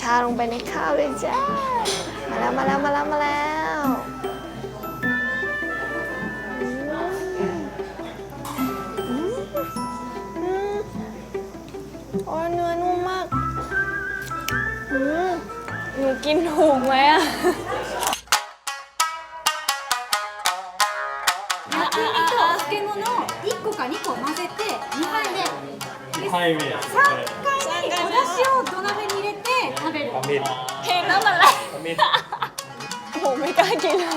ชาลงไปในข้าวเลยจ้า มาแล้วมาแล้วมาแล้วมาแล้วอืมอืมโอ้ยเนื้อนุ่มมากอืมหนูกินถูกไหมอะ 焼肉とお漬物を1個か2個混ぜて2杯ではい、上。 3回にお出汁を土鍋に 入れて食べるアミ。 เห็นแล้วมันแหละ アミ。 ผมไม่กล้ากินแล้ว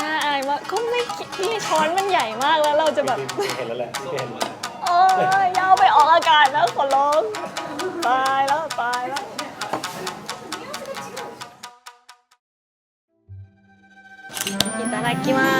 น่าอายมากเขาไม่คิดที่ช้อนมันใหญ่มากแล้วเราจะแบบ เห็นแล้วแหละเห็น โอ้ยอยาวไปออกอากาศนะขอร้องตายแล้วตายแล้วいただきます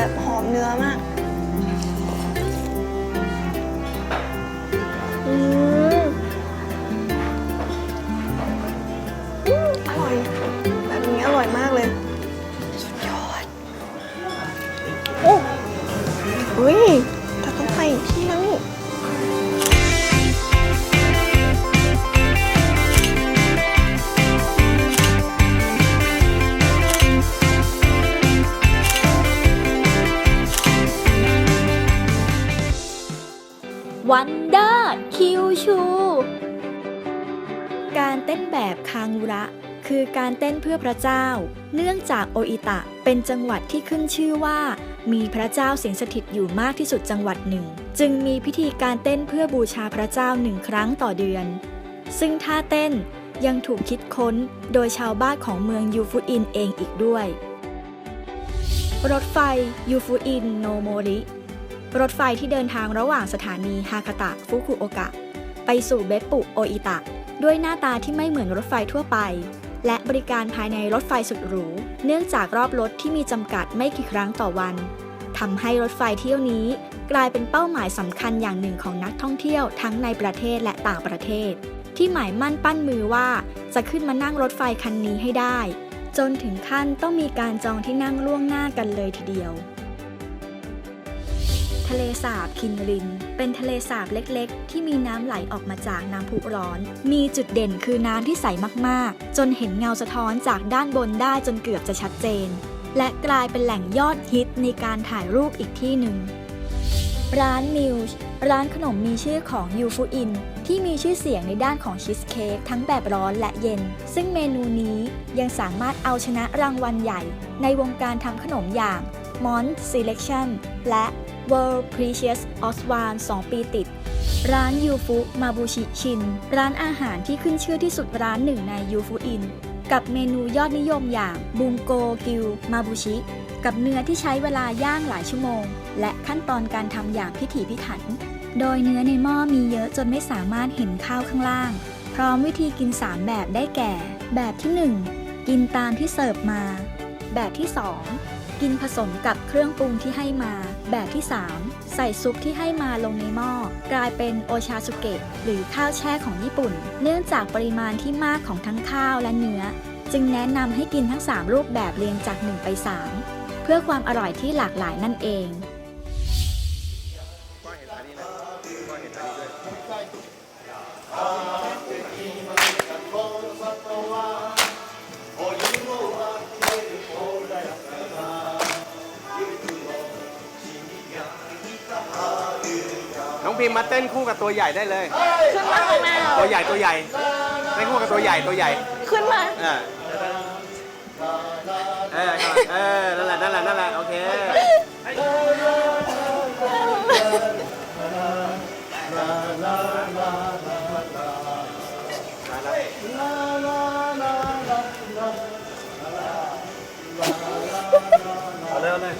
แบบหอมเนื้อมาก วันเดอร์คิวชู การเต้นแบบคางูระ คือการเต้นเพื่อพระเจ้า เนื่องจากโออิตะเป็นจังหวัดที่ขึ้นชื่อว่า มีพระเจ้าสิงสถิตอยู่มากที่สุดจังหวัดหนึ่ง จึงมีพิธีการเต้นเพื่อบูชาพระเจ้าหนึ่งครั้งต่อเดือน ซึ่งท่าเต้นยังถูกคิดค้นโดยชาวบ้านของเมืองยูฟุอินเองอีกด้วย รถไฟยูฟุอินโนโมริ รถไฟที่เดินทางระหว่างสถานีฮากาตะฟุกุโอกะ ไปสู่เบปปุโออิตะ ด้วยหน้าตาที่ไม่เหมือนรถไฟทั่วไป และบริการภายในรถไฟสุดหรู เนื่องจากรอบรถที่มีจำกัดไม่กี่ครั้งต่อวันทำให้รถไฟเที่ยวนี้ กลายเป็นเป้าหมายสำคัญอย่างหนึ่งของนักท่องเที่ยวทั้งในประเทศและต่างประเทศ ที่หมายมั่นปั้นมือว่าจะขึ้นมานั่งรถไฟคันนี้ให้ได้ จนถึงขั้นต้องมีการจองที่นั่งล่วงหน้ากันเลยทีเดียว ทะเลสาบคินริน เป็นทะเลสาบเล็กๆ ที่มีน้ำไหลออกมาจากน้ำพุร้อน มีจุดเด่นคือน้ำที่ใสมากๆ จนเห็นเงาสะท้อนจากด้านบนได้จนเกือบจะชัดเจน และกลายเป็นแหล่งยอดฮิตในการถ่ายรูปอีกที่หนึ่ง ร้านมิวช์ร้านขนมมีชื่อของยูฟูอินที่มีชื่อเสียงในด้านของชีสเค้กทั้งแบบร้อนและเย็น ซึ่งเมนูนี้ยังสามารถเอาชนะรางวัลใหญ่ ในวงการทำขนมอย่าง m o n Selection และ World Precious o s w a n 2 ปีติด ร้านยูฟุมาบูชิชิน ร้านอาหารที่ขึ้นชื่อที่สุดร้านหนึ่งในยูฟุอิน กับเมนูยอดนิยมอย่างบุงโกกิวมาบูชิ กับเนื้อที่ใช้เวลาย่างหลายชั่วโมง และขั้นตอนการทำอย่างพิถีพิถัน โดยเนื้อในหม้อมีเยอะจนไม่สามารถเห็นข้าวข้างล่าง พร้อมวิธีกิน 3 แบบได้แก่ แบบที่ 1 กินตามที่เสิร์ฟมา แบบที่ 2 กินผสมกับเครื่องปรุงที่ให้มา แบบที่ 3 ใส่ซุปที่ให้มาลงในหม้อ กลายเป็นโอชาสุเกะหรือข้าวแช่ของญี่ปุ่น เนื่องจากปริมาณที่มากของทั้งข้าวและเนื้อ จึงแนะนำให้กินทั้ง 3 รูปแบบเรียงจาก 1 ไป 3 เพื่อความอร่อยที่หลากหลายนั่นเองน้อง พิมพ์มาเต้นคู่กับตัวใหญ่ได้เลย ขึ้นมาข้างหน้าตัวใหญ่ตัวใหญ่เต้นคู่กับตัวใหญ่ตัวใหญ่ขึ้นมาเออเออเออนั่นแหละนั่นแหละนั่นแหละโอเคเอาเลยเอาเลย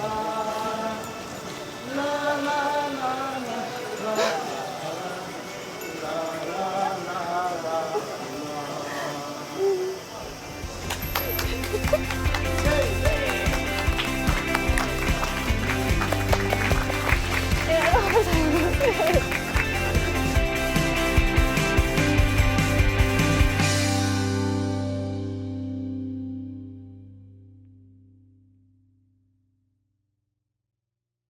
Thank you.